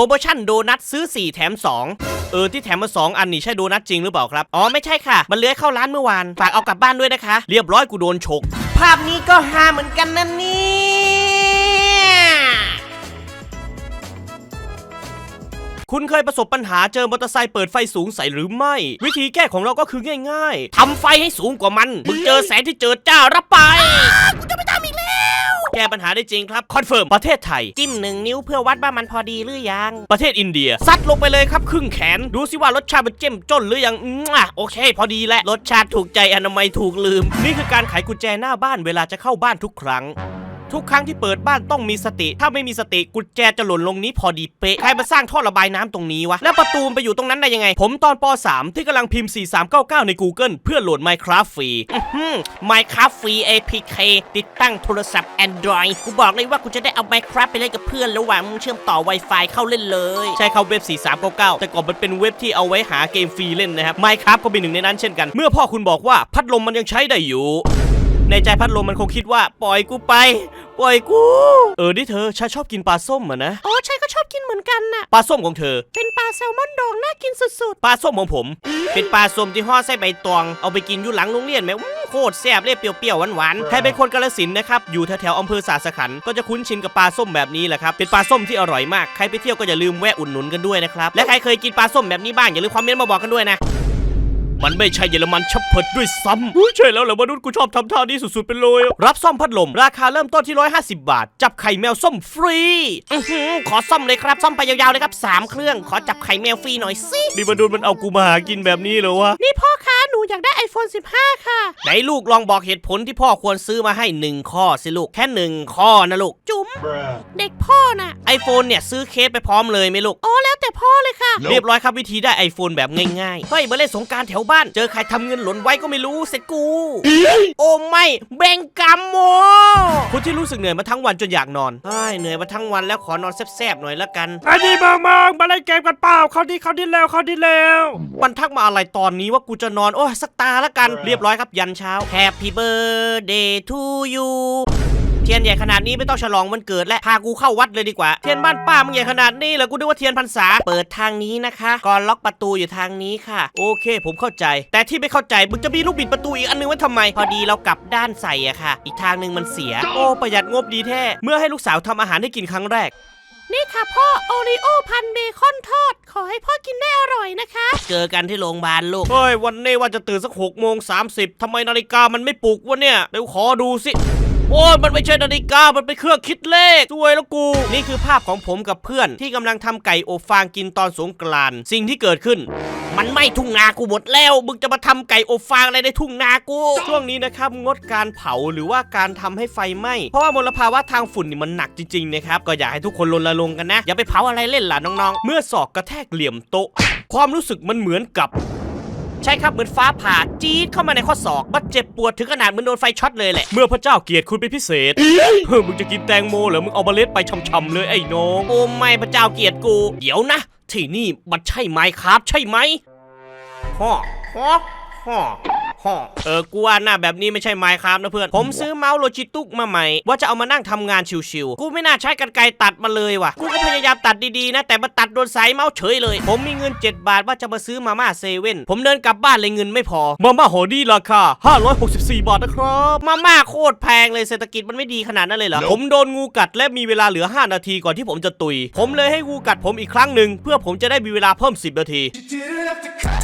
รโมชั่นโดนัทซื้อ 4 แถม 2 เออที่แถมมา 2 อันนี่ใช่โดนัทจริงหรือเปล่าครับ อ๋อไม่ใช่ค่ะ มันเลื้อยเข้าร้านเมื่อวาน ฝากเอากลับบ้านด้วยนะคะ เรียบร้อยกูโดนฉก ภาพนี้ก็ฮาเหมือนกันนะเนี่ยคุณเคยประสบปัญหาเจอมอเตอร์ไซค์เปิดไฟสูงใส่หรือไม่ วิธีแก้ของเราก็คือง่าย ๆทำไฟให้สูงกว่ามันมึงเจอแสงที่เจอจ้ารับไป แก้ปัญหาได้จริงครับคอนเฟิร์มประเทศไทย จิ้มหนึ่งนิ้วเพื่อวัดว่ามันพอดีหรือยัง ประเทศอินเดีย ซัดลงไปเลยครับครึ่งแขน ดูสิว่ารสชาติมันเจ้มจนหรือยังอืมอะโอเค พอดีและรสชาติถูกใจอนามัยถูกลืม นี่คือการไขกุญแจหน้าบ้านเวลาจะเข้าบ้านทุกครั้ง ทุกครั้งที่เปิดบ้านต้องมีสติ ถ้าไม่มีสติกุญแจจะหล่นลงนี้พอดีเป๊ะใครมาสร้างท่อระบายน้ำตรงนี้วะแล้วประตูไปอยู่ตรงนั้นได้ยังไง ผมตอนป .3 ที่กำลังพิมพ์ 4399 ใน Google เพื่อโหลด Minecraft ฟรีอื้อหือ Minecraft ฟรี APK ติดตั้งโทรศัพท์ Android กูบอกเลยว่ากูจะได้เอา Minecraft ไปเล่นกับเพื่อนระหว่างมึงเชื่อมต่อ Wi-Fi เข้าเล่นเลย ใช่เข้าเว็บ 4399 แต่ก่อนมันเป็นเว็บที่เอาไว้หาเกมฟรีเล่นนะครับ Minecraft ก็เป็นหนึ่งในนั้นเช่นกัน เมื่อพ่อคุณบอกว่าพัดลมมันยังใช้ได้อยู่ ในใจพัดลมมันคงคิดว่าปล่อยกูไป ปล่อยกู เออนี่เธอฉันชอบกินปลาส้มอะนะอ๋อใช่ก็ชอบกินเหมือนกันน่ะปลาส้มของเธอ เป็นปลาแซลมอนดองน่ากินสุดปลาส้มของผม เป็นปลาส้มที่ห่อไส้ใบตอง เอาไปกินอยู่หลังโรงเรียนไหมอื้อโคตรแซ่บเลยเปรี้ยวๆหวานๆใครเป็นคนกาลสินธุ์นะครับอยู่แถวๆอำเภอสาสขันธ์ก็จะคุ้นชินกับปลาส้มแบบนี้แหละครับเป็นปลาส้มที่อร่อยมากใครไปเที่ยวก็อย่าลืมแวะอุดหนุนกันด้วยนะครับและใครเคยกินปลาส้มแบบนี้บ้างอย่าลืมคอมเมนต์มาบอกกันด้วยนะ มันไม่ใช่เยอรมันชับเพิดด้วยซ้ำอุ๊ยใช่แล้วแหละมนุษย์กูชอบทำท่านี้สุดๆไปเลยอะรับซ่อมพัดลม ราคาเริ่มต้นที่ 150 บาท จับไข่แมวส้มฟรีอือหือขอซ่อมเลยครับซ่อมไปยาวๆเลยครับ 3 เครื่อง ขอจับไข่แมวฟรีหน่อยสินี่มนุษย์มันเอากูมาหากินแบบนี้เหรอวะๆนี่พ่อคะหนูอยากได้ iPhone 15 ค่ะ ไหนลูกลองบอกเหตุผลที่พ่อควรซื้อมาให้หนึ่งข้อสิลูกแค่หนึ่งข้อนะลูกจุ๋มเด็กพ่อน่ะ iPhone เนี่ยซื้อเคสไปพร้อมเลยไหมลูกอ๋อแล้วแต่พ่อเลยค่ะ เรียบร้อยครับวิธีได้ iPhone แบบง่ายๆเฮ้ยมาเล่นสงกรารแถวบ้าน เจอใครทำเงินหล่นไว้ก็ไม่รู้เสร็จกู โอ้ไม่แบ่งกรรมโมคนที่รู้สึกเหนื่อยมาทั้งวันจนอยากนอนเฮ้ยเหนื่อยมาทั้งวันแล้วขอนอนแซบๆหน่อยละกันอันนี้มองมองมาเล่นเกมกันเปล่าเขาดีเขาดีแล้วเขาดีแล้วมันทักมาอะไรตอนนี้ว่ากูจะนอนโอ้ยสักตาละกันเรียบร้อยครับยันเช้า Happy birthday to you เทียนใหญ่ขนาดนี้ไม่ต้องฉลองวันเกิดและพากูเข้าวัดเลยดีกว่า เทียนบ้านป้ามึงใหญ่ขนาดนี้เหรอกูนึกว่าเทียนพรรษาเปิดทางนี้นะคะก่อนล็อกประตูอยู่ทางนี้ค่ะ โอเค ผมเข้าใจ แต่ที่ไม่เข้าใจมึงจะมีลูกบิดประตูอีกอันนึงไว้ทำไม พอดีเรากลับด้านใส่อะค่ะ อีกทางหนึ่งมันเสีย โอ้ประหยัดงบดีแท้เมื่อให้ลูกสาวทำอาหารให้กินครั้งแรกนี่ค่ะพ่อโอริโอพันเบคอนทอด ขอให้พ่อกินได้อร่อยนะคะ เจอกันที่โรงพยาบาลลูกเฮ้ยวันนี้ว่าจะตื่นสักหกโมงสามสิบทำไมนาฬิกามันไม่ปลุกวะเนี่ยเดี๋ยวขอดูสิ โอ้ยมันไม่ใช่นาฬิกา มันเป็นเครื่องคิดเลขช่วยแล้วกู นี่คือภาพของผมกับเพื่อน ที่กำลังทำไก่อบฟางกินตอนสงกรานต์สิ่งที่เกิดขึ้นมันไหม่ทุ่งนากูหมดแล้ว มึงจะมาทำไก่อบฟางอะไรในทุ่งนากู ช่วงนี้นะครับงดการเผาหรือว่าการทำให้ไฟไหม้ เพราะว่ามลภาวะทางฝุ่นนี่มันหนักจริงๆนะครับ ก็อยากให้ทุกคนรณรงค์กันนะ อย่าไปเผาอะไรเล่นล่ะน้องๆ เมื่อศอกกระแทกเหลี่ยมโต๊ะ ความรู้สึกมันเหมือนกับ ใช่ครับเหมือนฟ้าผ่าจี๊ดเข้ามาในข้อศอกมันเจ็บปวดถึงขนาดเหมือนโดนไฟช็อตเลยแหละ เมื่อพระเจ้าเกลียดคุณเป็นพิเศษ เฮ้ยมึงจะกินแตงโมเหรอ มึงเอาเมล็ดไปช่ำๆเลยไอ้น้อง โอ้ไม่พระเจ้าเกลียดกู เดี๋ยวนะ ที่นี่มันใช่ไมค์ครับใช่ไหมฮ่อฮ่อฮ่อ ฮ่อเออกูว่าหน้าแบบนี้ไม่ใช่ไมค์ครับนะเพื่อน ผมซื้อเมาส์โลจิตุกมาใหม่ ว่าจะเอามานั่งทำงานชิวๆ กูไม่น่าใช้กันไกรตัดมาเลยว่ะ กูก็พยายามตัดดีๆนะ แต่มาตัดโดนสายเมาส์เฉยเลย ผมมีเงิน 7 บาทว่าจะมาซื้อมาม่าเซเว่น ผมเดินกลับบ้านเลยเงินไม่พอ มาม่าหอดีราคา 564 บาทนะครับ มาม่าโคตรแพงเลยเศรษฐกิจมันไม่ดีขนาดนั้นเลยเหรอ ผมโดนงูกัดและมีเวลาเหลือ 5 นาทีก่อนที่ผมจะตุย ผมเลยให้งูกัดผมอีกครั้งหนึ่งเพื่อผมจะได้มีเวลาเพิ่ม 10 นาที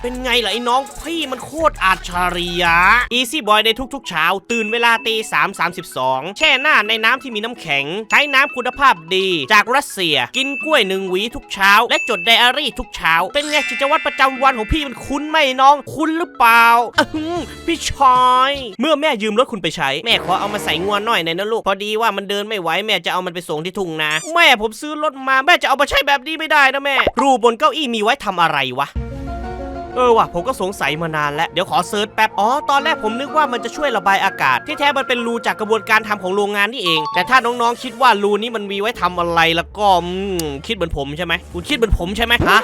เป็นไงล่ะไอ้น้องพี่มันโคตรอัจฉริยะ Easy Boy ในทุกๆ เช้า ตื่นเวลาตีสามสามสิบสองแช่หน้าในน้ำที่มีน้ำแข็ง ใช้น้ำคุณภาพดีจากรัสเซีย กินกล้วยหนึ่งหวีทุกเช้า และจดไดอารี่ทุกเช้า เป็นไงกิจวัตรประจำวันของพี่มันคุ้นไหมน้อง คุ้นหรือเปล่าพี่ชอย เมื่อแม่ยืมรถคุณไปใช้ แม่ขอเอามาใส่งวนหน่อยหน่อยนะลูก พอดีว่ามันเดินไม่ไหวแม่จะเอามันไปส่งที่ทุ่งนาแม่ผมซื้อรถมาแม่จะเอามาใช้แบบนี้ไม่ได้นะแม่รูบนเก้าอี้มีไว้ทำอะไรวะ เออว่ะผมก็สงสัยมานานแล้วเดี๋ยวขอเซิร์ชแป๊บอ๋อตอนแรกผมนึกว่ามันจะช่วยระบายอากาศ ที่แท้มันเป็นรูจากกระบวนการทำของโรงงานนี่เอง แต่ถ้าน้องๆคิดว่ารูนี้มันมีไว้ทำอะไรแล้วก็อืมคิดเหมือนผมใช่ไหมคุณคิดเหมือนผมใช่ไหมฮะ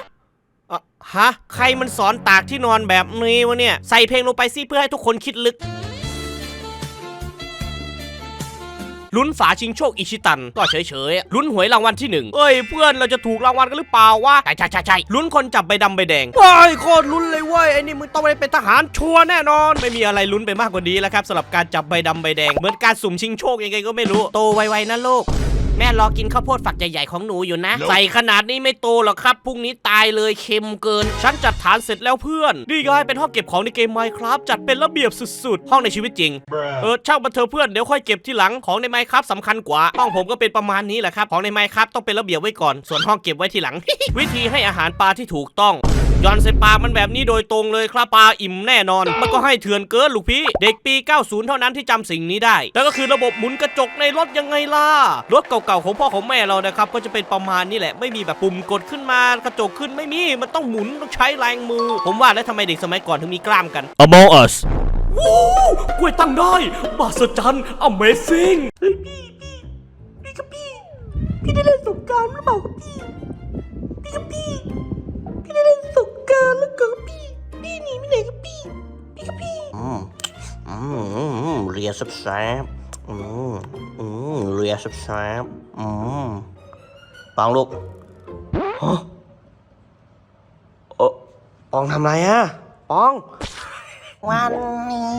เออฮะใครมันสอนตากที่นอนแบบนี้วะเนี่ยใส่เพลงลงไปสิเพื่อให้ทุกคนคิดลึก ลุ้นฝาชิงโชคอิชิตัน ก็เฉยๆอะลุ้นหวยรางวัลที่หนึ่งเอ้ยเพื่อนเราจะถูกรางวัลกันหรือเปล่าวะใช่ใช่ใช่ใช่ลุ้นคนจับใบดำใบแดงว้ายโคตรลุ้นเลยเว้ยไอ้นี่มึงต้องไปเป็นทหารชัวร์แน่นอน ไม่มีอะไรลุ้นไปมากกว่านี้แล้วครับสำหรับการจับใบดำใบแดงเหมือนการสุ่มชิงโชคยังไงก็ไม่รู้โตไวๆนะลูก แม่รอกินข้าวโพดฝักใหญ่ๆของหนูอยู่นะ ใส่ขนาดนี้ไม่โตหรอกครับพรุ่งนี้ตายเลยเค็มเกิน ฉันจัดฐานเสร็จแล้วเพื่อนนี่ไงเป็นห้องเก็บของในเกม Minecraft จัดเป็นระเบียบสุดๆ ห้องในชีวิตจริง เออช่างมันเถอะเพื่อนเดี๋ยวค่อยเก็บที่หลังของใน Minecraft สำคัญกว่าห้องผมก็เป็นประมาณนี้แหละครับของใน Minecraft ต้องเป็นระเบียบไว้ก่อน ส่วนห้องเก็บไว้ทีหลัง วิธีให้อาหารปลาที่ถูกต้อง ย้อนใส่ปลามันแบบนี้โดยตรงเลยครับปลาอิ่มแน่นอน มันก็ให้เถื่อนเกินลูกพี่ เด็กปี 90 เท่านั้นที่จำสิ่งนี้ได้ แล้วก็คือระบบหมุนกระจกในรถยังไงล่ะ รถเก่าๆของพ่อของแม่เรานะครับก็จะเป็นประมาณนี้แหละ ไม่มีแบบปุ่มกดขึ้นมากระจกขึ้นไม่มี มันต้องหมุนต้องใช้แรงมือ ผมว่าแล้วทำไมเด็กสมัยก่อนถึงมีกล้ามกัน Among Us วู้กล้วยตั้งได้มหัศจรรย์ Amazing พี่กับพี่ พี่ได้เล่นสงกรารหรือเปล่าครับพี่พี่ มอืมเรียสับแซบอืมอืมเรียสับแซบอืมปังลูกฮะโอ้ปองทำไรอะปอง วันนี้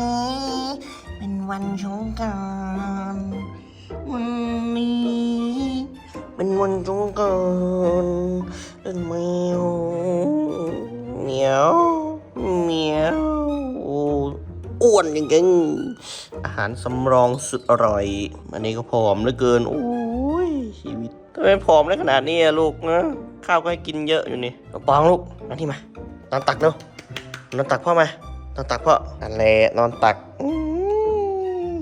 เป็นวันสงกรารวันนี้เป็นวันสงกรานต์เป็นแมวเหมียวเหมียว อ้วนจริงๆอาหารสำรองสุดอร่อย อันนี้ก็ผอมเหลือเกินโอ้ยชีวิตทำไมผอมได้ขนาดนี้ลูกนะข้าวก็ให้กินเยอะอยู่นี่ปองลูกนั่นที่มานอนตักเร็วนอนตักพ่อมานอนตักพ่อนั่นแหละนอนตักอืม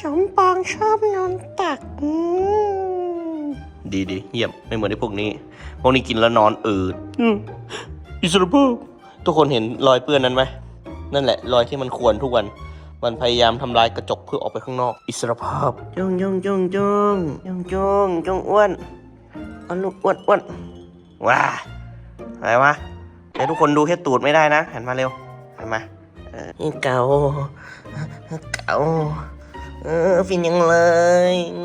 สมปองชอบนอนตักอืมดีดีเยี่ยมไม่เหมือนไอ้พวกนี้ พวกนี้กินแล้วนอนอืดอิสระภาพทุกคนเห็นรอยเปื้อนนั้นไหม นั่นแหละรอยที่มันควรทุกวัน มันพยายามทำลายกระจกเพื่อออกไปข้างนอก อิสรภาพจงจงจงจงจงจงจงอ้วนอ้วนลูกอ้วนอ้วนว้าอะไรวะเดี๋ยวทุกคนดูแค่ตูดไม่ได้นะหันมาเร็วหันมาเออเก่าเก่าเออฟินยังเลยอื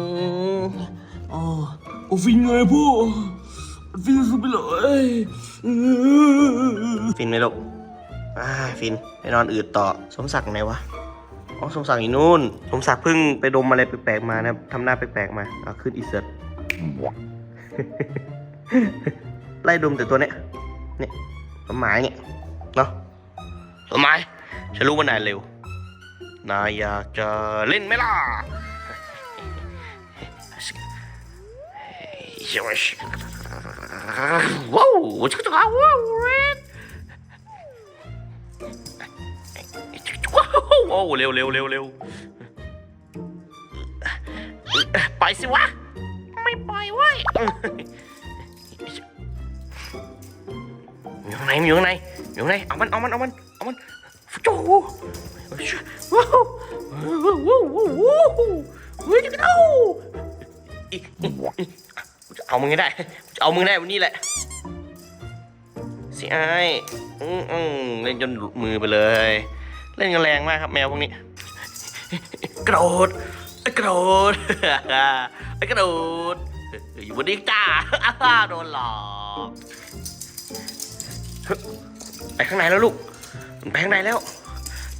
มโอ้โอ้ฟินไงพ่อฟินสุดไปเลยฟินไหมลูก อ่าฟินไปนอนอืดต่อสมศักดิ์ไหนวะอ๋อสมศักดิ์อยู่นู่น สมศักดิ์เพิ่งไปดมอะไรแปลกๆมานะทำหน้าแปลกๆมาอะขึ้นอีเสิร์ต ไล่ดมแต่ตัวเนี้ยเนี่ยต้นไม้เนี่ยเนาะต้นไม้ฉันรู้ว่านายเร็วนายอยากจะเล่นไหมล่ะว้าวชักจ้าว้าวเรด ว้าวเร็วเร็วเร็วเร็วไปสิวะ ไม่ปล่อยว้ยอยู่ข้างในมันอยู่ข้างในอยู่ข้างในเอามันเอามันเอามันเอามันโจ้ว้าวว้าวว้าวว้าวว้าวเฮ้ยจะกระโดดอีกจะเอามึงให้ได้ เอามึงได้วันนี้แหละ สิไออืมอืมเล่นจนหลุดมือไปเลย เล่นกันแรงมากครับแมวพวกนี้ กระโดดกระโดดกระโดดอยู่บนนี้จ้าโดนหลอกไปข้างในแล้วลูกไปข้างในแล้ว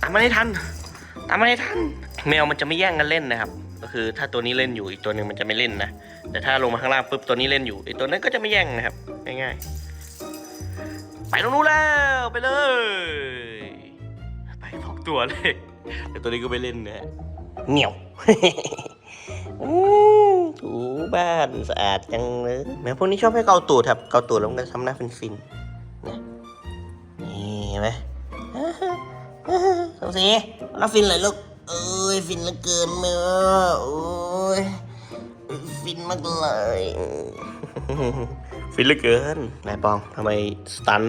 ตามมาให้ทัน ตามมาให้ทัน แมวมันจะไม่แย่งกันเล่นนะครับ ก็คือถ้าตัวนี้เล่นอยู่อีกตัวหนึ่งมันจะไม่เล่นนะ แต่ถ้าลงมาข้างล่างปุ๊บตัวนี้เล่นอยู่อีกตัวนั้นก็จะไม่แย่งนะครับ ง่ายๆ ไปตรงนู้นแล้วไปเลย ไปสองตัวเลยแต่ตัวนี้ก็ไม่เล่นนะฮะเหนียวอืมถูบ้านสะอาดจังเลยแมวพวกนี้ชอบให้เกาตูดครับเกาตูดแล้วมันก็ทำหน้าฟินๆนี่เห็นไหมสงสีแล้วฟินเลยลูกเอ้ยฟินเหลือเกินเมื่อโอ้ยฟินมากเลย ฟินเหลือเกินนายปองทำไมสตัน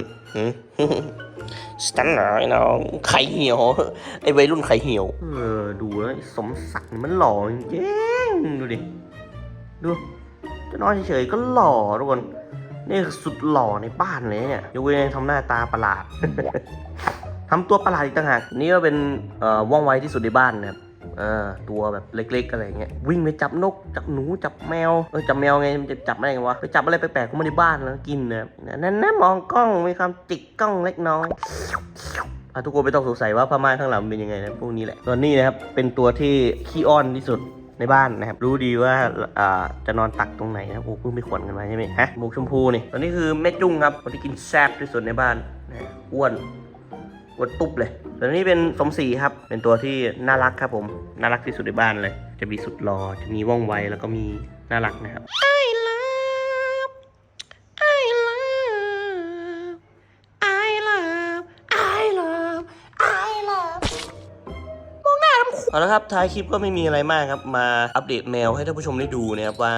สตันเหรอไอ้น้องไข่เหี่ยวไอ้วัยรุ่นไข่เหี่ยว เออ ดูแล้วสมศักดิ์มันหล่อจริงดูดิ ดูจะนอนเฉยๆก็หล่อทุกคน นี่สุดหล่อในบ้านเลยเนี่ยยกเว้นทำหน้าตาประหลาดทำตัวประหลาดอีกต่างหาก นี่ก็เป็นว่องไวที่สุดในบ้านนะครับ อ่าตัวแบบเล็กๆอะไรเงี้ยวิ่งไปจับนกจับหนูจับแมวเออจับแมวไงมันจะจับอะไรกันวะไปจับอะไรแปลกๆเข้ามาในบ้านแล้วกินนะนั่นนะมองกล้องมีความจิกกล้องเล็กน้อยอะทุกคนไม่ต้องสงสัยว่าผ้าม่าข้างหลังเป็นยังไงนะพวกนี้แหละส่วนนี้นะครับเป็นตัวที่ขี้อ้อนที่สุดในบ้านนะครับ รู้ดีว่าอ่าจะนอนตักตรงไหนนะโอ้เพิ่งไปขวนกันมาใช่ไหมฮะหมูชมพูนี่ตัวนี้คือแม่จุ้งครับคนที่กินแซ่บที่สุดในบ้านนะอ้วน อ้วนตุ๊บเลยตัวนี้เป็นสมศรีครับ เป็นตัวที่น่ารักครับผม น่ารักที่สุดในบ้านเลย จะมีสุดรอจะมีว่องไวแล้วก็มีน่ารักนะครับ เอาละครับท้ายคลิปก็ไม่มีอะไรมากครับมาอัปเดตแมวให้ท่านผู้ชมได้ดูนะครับว่า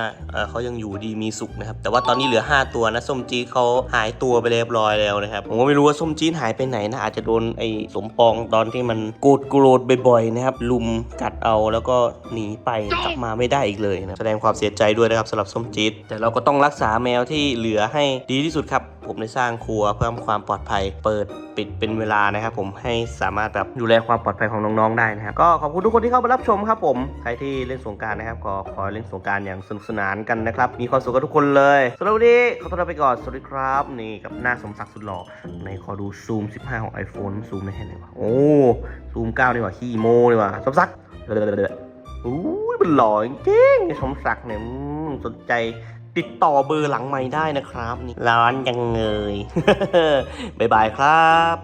เขายังอยู่ดีมีสุขนะครับแต่ว่าตอนนี้เหลือ 5 ตัวนะส้มจีเขาหายตัวไปเรียบร้อยแล้วนะครับผมก็ไม่รู้ว่าส้มจีหายไปไหนนะอาจจะโดนไอ้สมปองตอนที่มันโกรธโกรธบ่อยๆนะครับลุมกัดเอาแล้วก็หนีไปกลับมาไม่ได้อีกเลยนะแสดงความเสียใจด้วยนะครับสำหรับส้มจีแต่เราก็ต้องรักษาแมวที่เหลือให้ดีที่สุดครับ ผมได้สร้างครัวเพิ่มความปลอดภัย เปิดปิดเป็นเวลานะครับผมให้สามารถแบบดูแลความปลอดภัยของน้องๆได้นะครับก็ขอบคุณทุกคนที่เข้ามารับชมครับผมใครที่เล่นสงการนะครับก็ขอเล่นสงการอย่างสนุกสนานกันนะครับมีความสุขกับทุกคนเลยสำหรับวันนี้ขอตัวลาไปก่อนสวัสดีครับนี่กับหน้าสมศักดิ์สุดหล่อในขอดูซูม 15 ของ iPhone ซูมได้แค่ไหนวะโอ้ซูม9ดีกว่าขี้โมดีกว่าสมศักดิ์อู้ยมันหล่อจริงสมศักดิ์เนี่ยสนใจ ติดต่อเบอร์หลังไม่ได้นะครับ ร้านยังเงย บ๊ายบายครับ